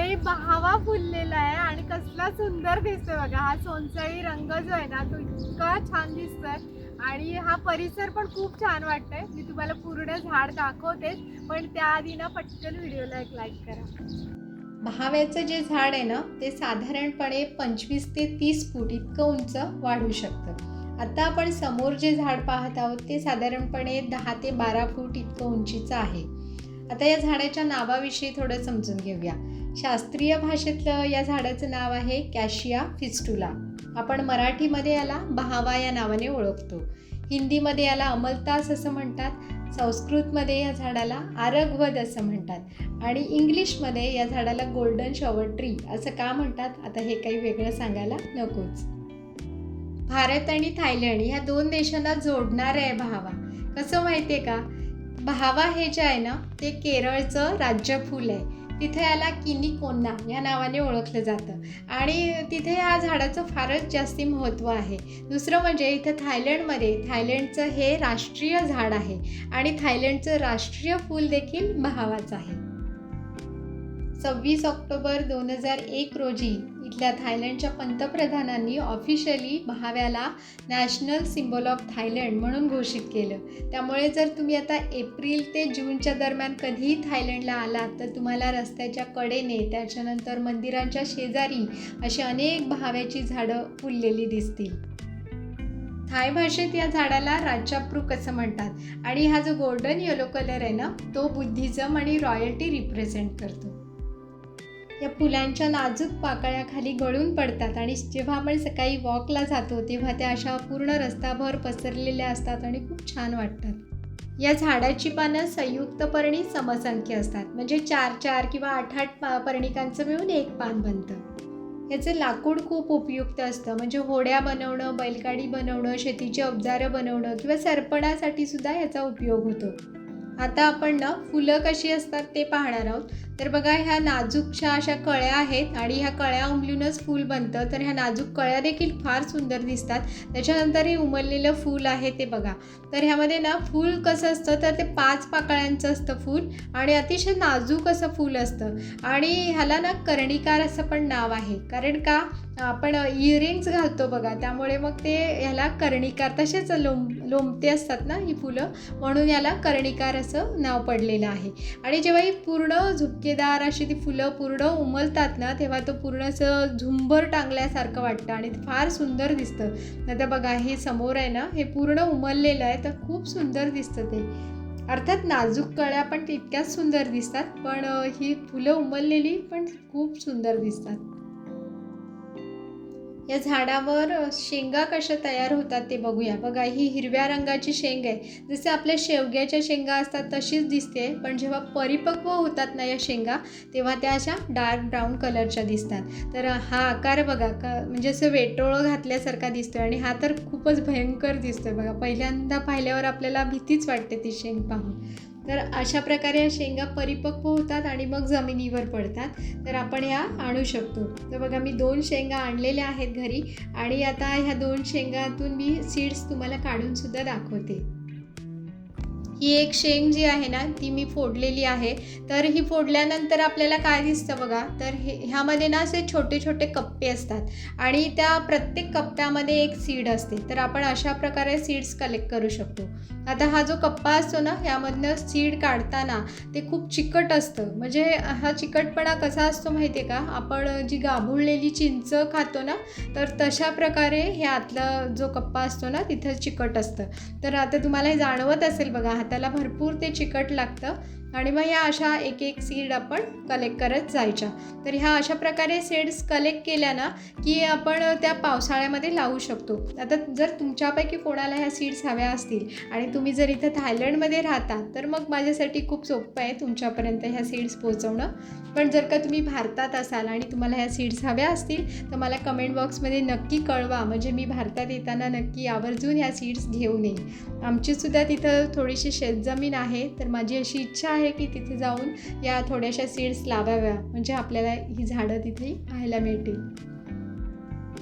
मंडई बहावा फुललेला आहे आणि कसला सुंदर दिसतोय बघा. हा सोनसळी रंग जो आहे ना तो इतका छान दिसतोय. आणि हा परिसर पण खूप छान वाटतंय. मी तुम्हाला पूर्ण झाड दाखवते पण त्याआधी ना पटकन व्हिडिओला एक लाईक करा. महाव्याचं जे झाड आहे ना ते साधारणपणे पंचवीस ते तीस फूट इतकं उंच वाढू शकतं. आता आपण समोर जे झाड पाहत आहोत ते साधारणपणे दहा ते बारा फूट इतकं उंचीचं आहे. आता या झाडाच्या नावाविषयी थोडं समजून घेऊया. शास्त्रीय भाषेतलं या झाडाचं नाव आहे कॅशिया फिस्टुला. आपण मराठीमध्ये याला बहावा या नावाने ओळखतो. हिंदीमध्ये याला अमलतास असं म्हणतात. संस्कृतमध्ये या झाडाला आरगवद असं म्हणतात. आणि इंग्लिशमध्ये या झाडाला गोल्डन शॉवर ट्री असं का म्हणतात? आता हे काही वेगळं सांगायला नकोच. भारत आणि थायलंड ह्या दोन देशांना जोडणार आहे बहावा. कसं माहिती आहे का? बहावा हे जे आहे ना ते केरळचं राज्यफूल आहे. तिथे याला किनी कोन्ना या नावाने ओळखलं जातं. आणि तिथे या झाडाचं फारच जास्ती महत्त्व आहे. दुसरं म्हणजे इथं थायलंडमध्ये थायलंडचं हे राष्ट्रीय झाड आहे. आणि थायलंडचं राष्ट्रीय फूल देखील बहावाच आहे. सव्वीस ऑक्टोबर दोन हजार एक रोजी इथल्या थायलंडच्या पंतप्रधानांनी ऑफिशियली बहाव्याला नॅशनल सिम्बॉल ऑफ थायलंड म्हणून घोषित केलं. त्यामुळे जर तुम्ही आता एप्रिल ते जूनच्या दरम्यान कधीही थायलंडला आलात तर तुम्हाला रस्त्याच्या कडेने त्याच्यानंतर मंदिरांच्या शेजारी अशी अनेक बहाव्याची झाडं फुललेली दिसतील. थाय भाषेत या झाडाला राजाप्रूक असं म्हणतात? आणि हा जो गोल्डन येलो कलर आहे ना तो बुद्धिझम आणि रॉयल्टी रिप्रेझेंट करतो. या फुलांच्या नाजूक पाकळ्या खाली गळून पडतात आणि जेव्हा आपण सकाळी वॉकला जातो तेव्हा त्या अशा पूर्ण रस्ताभर पसरलेल्या असतात आणि खूप छान वाटतात. या झाडाची पानं संयुक्तपर्णी समसंख्य असतात. म्हणजे चार चार किंवा आठ आठ पर्णिकांचं मिळून एक पान बनतं. याचं लाकूड खूप उपयुक्त असतं. म्हणजे होड्या बनवणं बैलगाडी बनवणं शेतीची अवजारं बनवणं किंवा सरपणासाठी सुद्धा याचा उपयोग होतो. आता आपण ना फुलं कशी असतात ते पाहणार आहोत. तर बघा ह्या नाजूकशा अशा कळ्या आहेत आणि ह्या कळ्या उमलूनच फूल बनतं. तर ह्या नाजूक कळ्या देखील फार सुंदर दिसतात. त्याच्यानंतर हे उमललेलं फूल आहे ते बघा. तर ह्यामध्ये ना फूल कसं असतं तर ते पाच पाकळ्यांचं असतं फूल आणि अतिशय नाजूक असं फूल असतं. आणि ह्याला ना कर्णिकार असं पण नाव आहे. कारण का? आपण इयरिंग्स घालतो बघा. त्यामुळे मग ते ह्याला कर्णिकार तसेच लोम लोमते असतात ना ही फुलं म्हणून याला कर्णिकार असं नाव पडलेलं आहे. आणि जेव्हा ही पूर्ण झुपकेदार अशी ती फुलं पूर्ण उमलतात ना तेव्हा तो पूर्ण असं झुंबर टांगल्यासारखं वाटतं आणि ते फार सुंदर दिसतं. आता बघा हे समोर आहे ना हे पूर्ण उमललेलं आहे तर खूप सुंदर दिसतं ते. अर्थात नाजूक कळ्या पण तितक्याच सुंदर दिसतात पण ही फुलं उमललेली पण खूप सुंदर दिसतात. या झाडावर शेंगा कशा तयार होतात ते बघूया. बघा ही हिरव्या रंगाची शेंग आहे. जसे आपल्या शेवग्याच्या शेंगा असतात तशीच दिसते पण जेव्हा परिपक्व होतात ना या शेंगा तेव्हा त्या अशा डार्क ब्राऊन कलरच्या दिसतात. तर हा आकार बघा का म्हणजे असं वेटोळं घातल्यासारखा दिसतोय आणि हा तर खूपच भयंकर दिसतोय. बघा पहिल्यांदा पाहिल्यावर आपल्याला भीतीच वाटते ती शेंग पाहून. तर अशा प्रकारे या शेंगा परिपक्व होतात आणि मग जमिनीवर पडतात. तर आपण ह्या आणू शकतो. तर बघा मी दोन शेंगा आणलेल्या आहेत घरी आणि आता ह्या दोन शेंगातून मी सीड्स तुम्हाला काढून सुद्धा दाखवते. ही एक शेंग जी आहे ना ती मी फोडलेली आहे. तर ही फोडल्यानंतर आपल्याला काय दिसतं बघा? तर हे ह्यामध्ये ना असे छोटे छोटे कप्पे असतात. आणि त्या प्रत्येक कप्प्यामध्ये एक सीड असते. तर आपण अशा प्रकारे सीड्स कलेक्ट करू शकतो. आता हा जो कप्पा असतो ना ह्यामधनं सीड काढताना ते खूप चिकट असतं. म्हणजे हा चिकटपणा कसा असतो माहिती आहे का? आपण जी गाभुळलेली चिंच खातो ना तर तशा प्रकारे हे आतला जो कप्पा असतो ना तिथं चिकट असतं. तर आता तुम्हाला हे जाणवत असेल बघा त्याला भरपूर ते चिकट लागतं. आणि मग या अशा एक एक सीड आपण कलेक्ट करत जायच्या. तर ह्या अशा प्रकारे सीड्स कलेक्ट केल्या ना की आपण त्या पावसाळ्यामध्ये लावू शकतो. आता जर तुमच्यापैकी कोणाला ह्या सीड्स हव्या असतील आणि तुम्ही जर इथं थायलंडमध्ये राहता तर मग माझ्यासाठी खूप सोपं आहे तुमच्यापर्यंत ह्या सीड्स पोहोचवणं. पण जर का तुम्ही भारतात असाल आणि तुम्हाला ह्या सीड्स हव्या असतील तर मला कमेंट बॉक्समध्ये नक्की कळवा. म्हणजे मी भारतात येताना नक्की आवर्जून ह्या सीड्स घेऊन येईन. आमचीसुद्धा तिथं थोडीशी शेतजमीन आहे तर माझी अशी इच्छा आहे की तिथे जाऊन या थोड्याशा सीड्स लावाव्या. म्हणजे आपल्याला ही झाडं तिथे पाहायला मिळतील.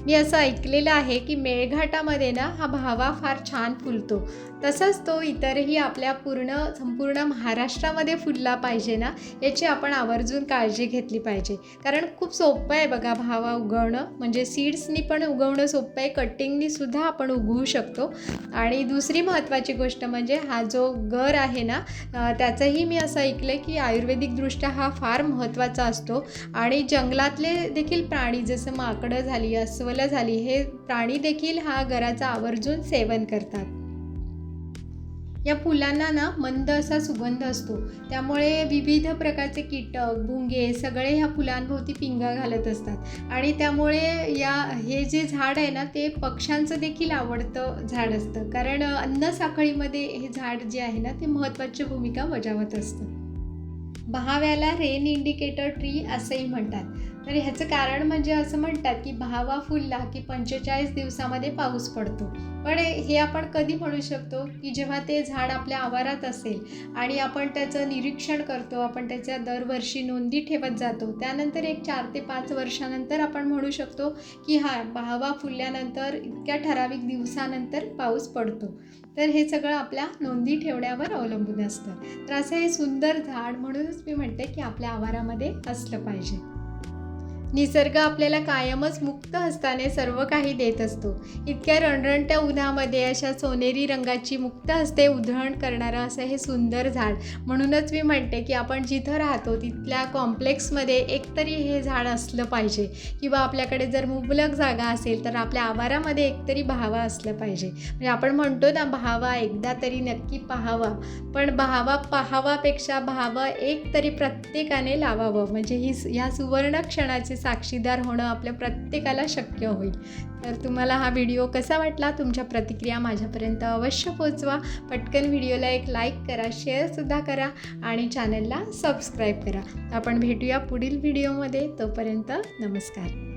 मी असं ऐकलेलं आहे की मेळघाटामध्ये ना हा भावा फार छान फुलतो. तसंच तो इतरही आपल्या पूर्ण संपूर्ण महाराष्ट्रामध्ये फुलला पाहिजे ना याची आपण आवर्जून काळजी घेतली पाहिजे. कारण खूप सोपं आहे बघा भावा उगवणं. म्हणजे सीड्सनी पण उगवणं सोपं आहे कटिंगनी सुद्धा आपण उगवू शकतो. आणि दुसरी महत्त्वाची गोष्ट म्हणजे हा जो गर आहे ना त्याचंही मी असं ऐकलं आहे की आयुर्वेदिकदृष्ट्या हा फार महत्त्वाचा असतो. आणि जंगलातले देखील प्राणी जसं माकडं झाली अस्वल झाली. हे प्राणी देखील हा घराचा आवर्जून सेवन करतात. या फुलांना ना मंद असा सुगंध असतो. त्यामुळे विविध प्रकारचे कीटक भुंगे सगळे ह्या फुलांभोवती पिंगा घालत असतात. आणि त्यामुळे या हे जे झाड आहे ना ते पक्ष्यांचं देखील आवडतं झाड असतं. कारण अन्न साखळीमध्ये हे झाड जे आहे ना ते महत्त्वाची भूमिका बजावत असतं. बहाव्याला रेन इंडिकेटर ट्री असंही म्हणतात. तर ह्याचं कारण म्हणजे असं म्हणतात की भावा फुलला की पंचेचाळीस दिवसामध्ये पाऊस पडतो. पण हे आपण कधी म्हणू शकतो की जेव्हा ते झाड आपल्या आवारात असेल आणि आपण त्याचं निरीक्षण करतो आपण त्याच्या दरवर्षी नोंदी ठेवत जातो त्यानंतर एक चार ते पाच वर्षानंतर आपण म्हणू शकतो की हा भावा फुलल्यानंतर इतक्या ठराविक दिवसानंतर पाऊस पडतो. तर हे सगळं आपल्या नोंदी ठेवण्यावर अवलंबून असतं. तर असं हे सुंदर झाड म्हणूनच मी म्हणते की आपल्या आवारामध्ये असलं पाहिजे. निसर्ग आपल्याला कायमच मुक्त हस्ताने सर्व काही देत असतो. इतक्या रणरणत्या उन्हामध्ये अशा सोनेरी रंगाची मुक्त हस्ते उधळण करणारं असं हे सुंदर झाड. म्हणूनच मी म्हणते की आपण जिथं राहतो तिथल्या कॉम्प्लेक्समध्ये एकतरी हे झाड असलं पाहिजे. किंवा आपल्याकडे जर मुबलक जागा असेल तर आपल्या आवारामध्ये एकतरी भावा असलं पाहिजे. म्हणजे आपण म्हणतो ना भावा एकदा तरी नक्की पाहावा. पण भावा पाहावापेक्षा भावा एक तरी प्रत्येकाने लावावं. म्हणजे ही ह्या सुवर्ण क्षणाचे साक्षीदार होणं आपल्या प्रत्येकाला शक्य होईल. तर तुम्हाला हा व्हिडिओ कसा वाटला? तुमच्या प्रतिक्रिया माझ्यापर्यंत अवश्य पोचवा. पटकन व्हिडिओला एक लाईक करा शेअरसुद्धा करा आणि चॅनलला सबस्क्राईब करा. आपण भेटूया पुढील व्हिडिओमध्ये. तोपर्यंत नमस्कार.